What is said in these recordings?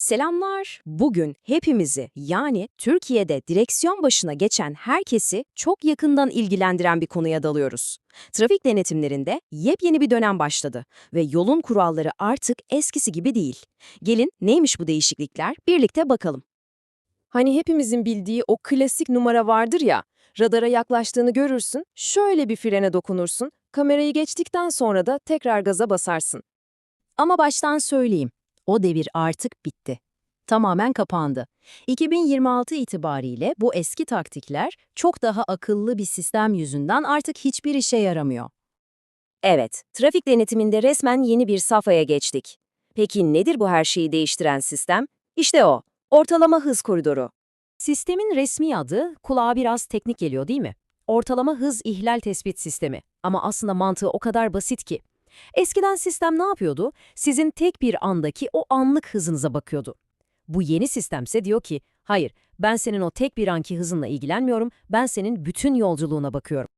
Selamlar. Bugün hepimizi yani Türkiye'de direksiyon başına geçen herkesi çok yakından ilgilendiren bir konuya dalıyoruz. Trafik denetimlerinde yepyeni bir dönem başladı ve yolun kuralları artık eskisi gibi değil. Gelin neymiş bu değişiklikler birlikte bakalım. Hani hepimizin bildiği o klasik numara vardır ya, radara yaklaştığını görürsün, şöyle bir frene dokunursun, kamerayı geçtikten sonra da tekrar gaza basarsın. Ama baştan söyleyeyim, o devir artık bitti. Tamamen kapandı. 2026 itibariyle bu eski taktikler çok daha akıllı bir sistem yüzünden artık hiçbir işe yaramıyor. Evet, trafik denetiminde resmen yeni bir safhaya geçtik. Peki nedir bu her şeyi değiştiren sistem? İşte o, ortalama hız koridoru. Sistemin resmi adı kulağa biraz teknik geliyor değil mi? Ortalama hız ihlal tespit sistemi. Ama aslında mantığı o kadar basit ki. Eskiden sistem ne yapıyordu? Sizin tek bir andaki o anlık hızınıza bakıyordu. Bu yeni sistemse diyor ki, hayır ben senin o tek bir anki hızınla ilgilenmiyorum, ben senin bütün yolculuğuna bakıyorum.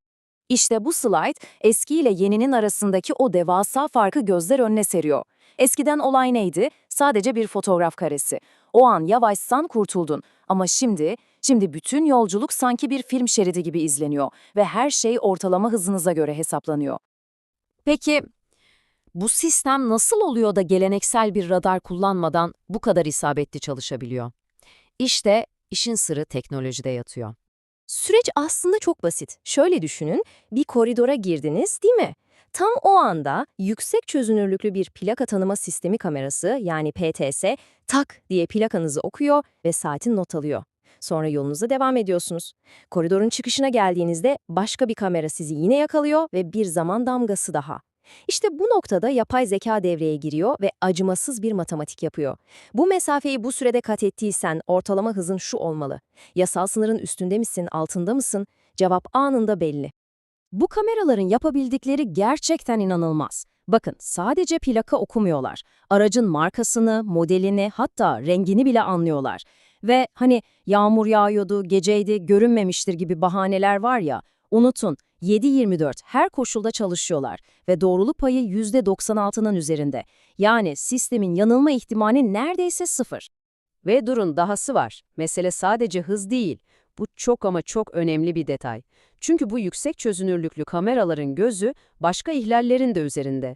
İşte bu slide eski ile yeninin arasındaki o devasa farkı gözler önüne seriyor. Eskiden olay neydi? Sadece bir fotoğraf karesi. O an yavaşsan kurtuldun. Ama şimdi, şimdi bütün yolculuk sanki bir film şeridi gibi izleniyor ve her şey ortalama hızınıza göre hesaplanıyor. Peki bu sistem nasıl oluyor da geleneksel bir radar kullanmadan bu kadar isabetli çalışabiliyor? İşte işin sırrı teknolojide yatıyor. Süreç aslında çok basit. Şöyle düşünün, bir koridora girdiniz değil mi? Tam o anda yüksek çözünürlüklü bir plaka tanıma sistemi kamerası yani PTS tak diye plakanızı okuyor ve saatin not alıyor. Sonra yolunuza devam ediyorsunuz. Koridorun çıkışına geldiğinizde başka bir kamera sizi yine yakalıyor ve bir zaman damgası daha. İşte bu noktada yapay zeka devreye giriyor ve acımasız bir matematik yapıyor. Bu mesafeyi bu sürede kat ettiysen ortalama hızın şu olmalı. Yasal sınırın üstünde misin, altında mısın? Cevap anında belli. Bu kameraların yapabildikleri gerçekten inanılmaz. Bakın sadece plaka okumuyorlar. Aracın markasını, modelini hatta rengini bile anlıyorlar. Ve hani yağmur yağıyordu, geceydi, görünmemiştir gibi bahaneler var ya, unutun 7-24 her koşulda çalışıyorlar ve doğruluk payı %96'nın üzerinde. Yani sistemin yanılma ihtimali neredeyse sıfır. Ve durun dahası var. Mesele sadece hız değil. Bu çok ama çok önemli bir detay. Çünkü bu yüksek çözünürlüklü kameraların gözü başka ihlallerin de üzerinde.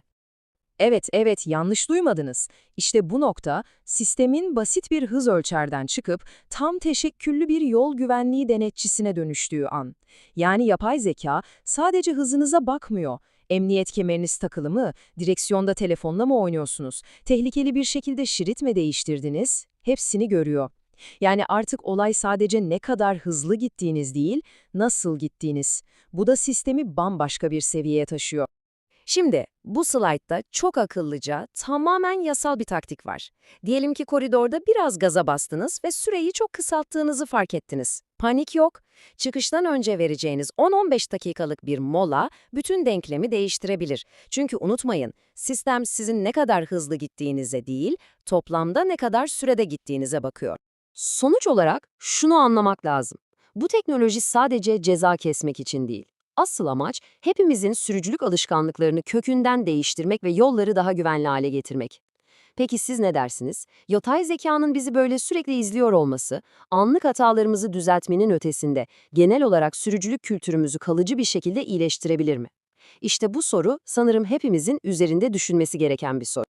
Evet, evet, yanlış duymadınız. İşte bu nokta, sistemin basit bir hız ölçerden çıkıp tam teşekküllü bir yol güvenliği denetçisine dönüştüğü an. Yani yapay zeka sadece hızınıza bakmıyor. Emniyet kemeriniz takılı mı, direksiyonda telefonla mı oynuyorsunuz, tehlikeli bir şekilde şerit mi değiştirdiniz, hepsini görüyor. Yani artık olay sadece ne kadar hızlı gittiğiniz değil, nasıl gittiğiniz. Bu da sistemi bambaşka bir seviyeye taşıyor. Şimdi bu slaytta çok akıllıca, tamamen yasal bir taktik var. Diyelim ki koridorda biraz gaza bastınız ve süreyi çok kısalttığınızı fark ettiniz. Panik yok. Çıkıştan önce vereceğiniz 10-15 dakikalık bir mola bütün denklemi değiştirebilir. Çünkü unutmayın, sistem sizin ne kadar hızlı gittiğinize değil, toplamda ne kadar sürede gittiğinize bakıyor. Sonuç olarak şunu anlamak lazım. Bu teknoloji sadece ceza kesmek için değil. Asıl amaç hepimizin sürücülük alışkanlıklarını kökünden değiştirmek ve yolları daha güvenli hale getirmek. Peki siz ne dersiniz? Yatay zekanın bizi böyle sürekli izliyor olması, anlık hatalarımızı düzeltmenin ötesinde genel olarak sürücülük kültürümüzü kalıcı bir şekilde iyileştirebilir mi? İşte bu soru sanırım hepimizin üzerinde düşünmesi gereken bir soru.